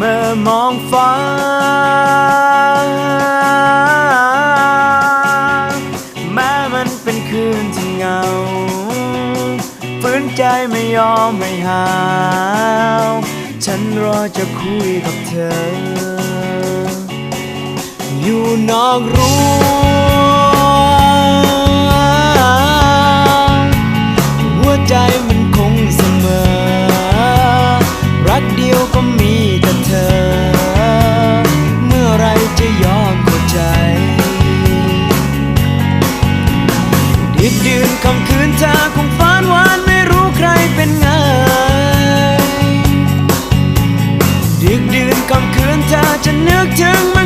มื่อมองฟ้า แม้มันเป็นคืนที่เงาฝืนใจไม่ยอมไม่หาว ฉันรอจะคุยกับเธอ อยู่นอกรั้ จะยอมเข้าใจดิบยืนคำคืนเธอคงฝันวานไม่รู้ใครเป็นไงดึกดื่นคำคืนเธอจะนึกถึง